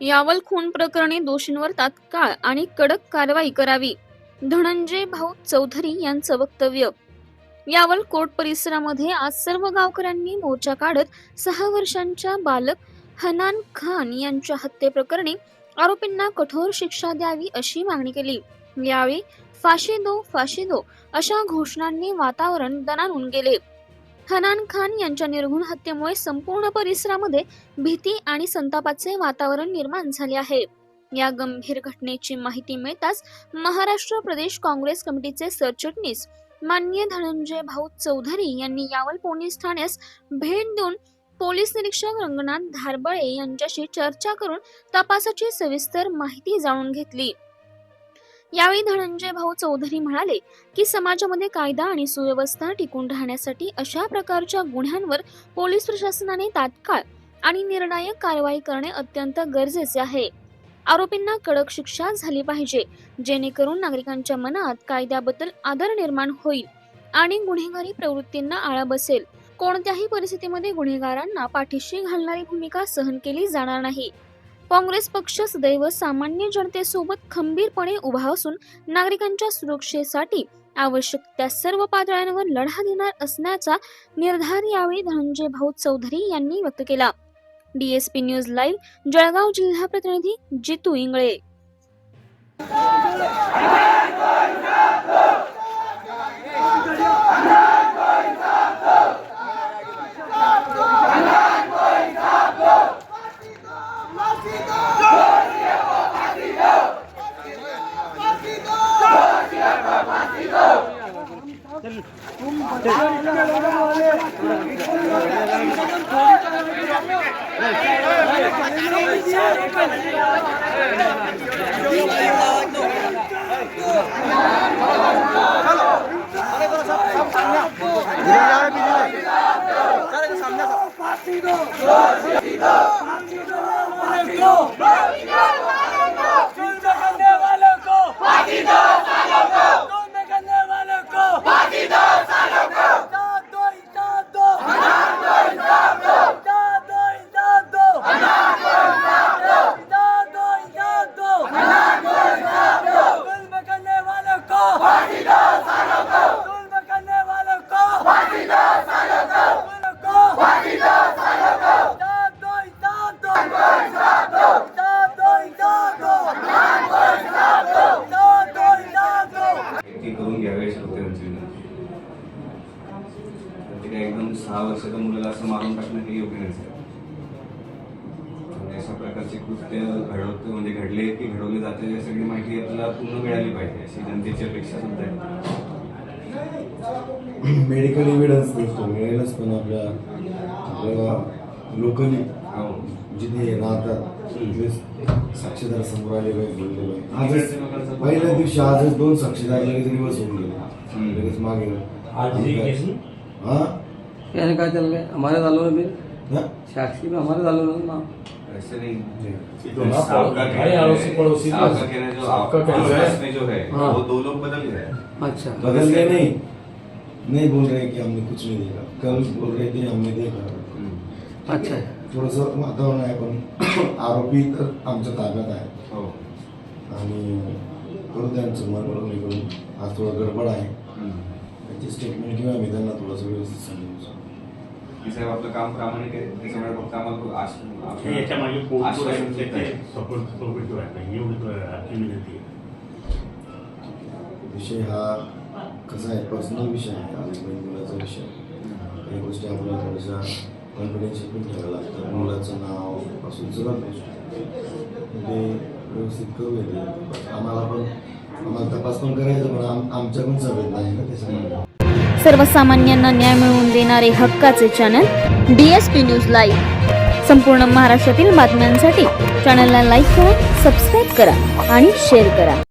यावल खून प्रकरणी दोषींवर तात्काळ आणि कडक कारवाई करावी. धनंजय भाऊ चौधरी यांचं वक्तव्य. यावल कोर्ट परिसरामध्ये आज सर्व गावकऱ्यांनी मोर्चा काढत सहा वर्षांच्या बालक हनान खान यांच्या हत्येप्रकरणी आरोपींना कठोर शिक्षा द्यावी अशी मागणी केली. यावेळी फाशी दो फाशी दो अशा घोषणांनी वातावरण दणानून गेले. हनान खान यांच्या निर्घुण हत्येमुळे संपूर्ण परिसरामध्ये भीती आणि संतापाचे वातावरण निर्माण झाले आहे. या गंभीर घटनेची माहिती मिळताच महाराष्ट्र प्रदेश काँग्रेस कमिटीचे सरचिटणीस मान्य धनंजय भाऊ चौधरी यांनी यावल पोलीस ठाण्यास भेट देऊन पोलीस निरीक्षक रंगनाथ धारबळे यांच्याशी चर्चा करून तपासाची सविस्तर माहिती जाणून घेतली. यावेळी धनंजय भाऊ चौधरी म्हणाले की समाजामध्ये कायदा आणि सुव्यवस्था टिकून राहण्यासाठी अशा प्रकारच्या गुन्ह्यांवर पोलीस प्रशासनाने तात्काळ आणि निर्णायक कारवाई करणे अत्यंत गरजेचे आहे. आरोपींना कडक शिक्षा झाली पाहिजे जेणेकरून नागरिकांच्या मनात कायद्याबद्दल आदर निर्माण होईल आणि गुन्हेगारी प्रवृत्तींना आळा बसेल. कोणत्याही परिस्थितीमध्ये गुन्हेगारांना पाठीशी घालणारी भूमिका सहन केली जाणार नाही. काँग्रेस पक्ष सदैव सामान्य जनतेसोबत खंबीरपणे उभा असून नागरिकांच्या सुरक्षेसाठी आवश्यक त्या सर्व पातळ्यांवर लढा देणार असण्याचा निर्धार यावेळी धनंजय भाऊ चौधरी यांनी व्यक्त केला. डीएसपी न्यूज लाईव्ह जळगाव जिल्हा प्रतिनिधी जितू Ingale. Partido! Partido! Partido! Partido! Partido! करून घ्यावे अशी विनंती. तर ते काय एकदम सहा वर्षाच्या मुलाला असं मारून टाकणं हे योग्य नसेल म्हणजे अशा प्रकारचे कृत्य घडवत म्हणजे घडले की घडवले जाते या सगळी माहिती आपल्याला पूर्ण मिळाली पाहिजे. अशी जनतेची अपेक्षा सुद्धा आहे. मेडिकल एव्हिडन्स नसतो मिळेलच पण आपल्या आपल्याला लोकली जिथे राहतात साक्षीदार आजच पहिल्या दिवशी आजच दोन साक्षीदार लगेच दिवस होऊन. गेले लगेच मागे आज ही केस? नहीं? हा? यानी काय चल गए? हमारे दालों में भी? साक्षी में हमारे दालों में ना ऐसे नहीं तो आपका अरे कहना है- पड़ोसी आपका कहना जो आपका कहना है- जो है हाँ। वो दो लोग बदल गए। अच्छा। बदल गए नहीं। नहीं बोल रहे कि हमने कुछ नहीं देखा। कल बोल रहे थे हमने देखा. अच्छा। थोडस वातावरण आहे पण आरोपी तर आमच्या ताब्यात आहे. हो. आणि करू त्यांचं मन वळून हे करून. आज थोडं गडबड आहे. त्याची स्टेटमेंट किंवा आम्ही त्यांना थोडंसं व्यवस्थित की साहेब आपलं काम प्रामाणिक आहे. त्याच्यामुळे फक्त आम्हाला आश- याच्या मागे कोण आश्वासन देत आहे. सपोर्ट सपोर्ट जो आहे एवढी विनंती विषय हा कसा आहे? पर्सनल विषय आहे. आणि मुलाचा विषय. काही गोष्टी आपल्याला थोड्याशा कॉन्फिडेन्शियल पण ठेवायला लागतं. मुलाचं नावपासून सगळं ते म्हणजे व्यवस्थित करू येते आम्हाला पण आम्हाला तपास पण करायचं पण आम आमच्या पण नाही ना त्याच्यामुळे. सर्वसामान्यांना न्याय मिळवून देणारे हक्काचे channel D S P news live संपूर्ण महाराष्ट्रातील बातम्यांसाठी चॅनलला लाईक करा सबस्क्राईब करा आणि शेअर करा.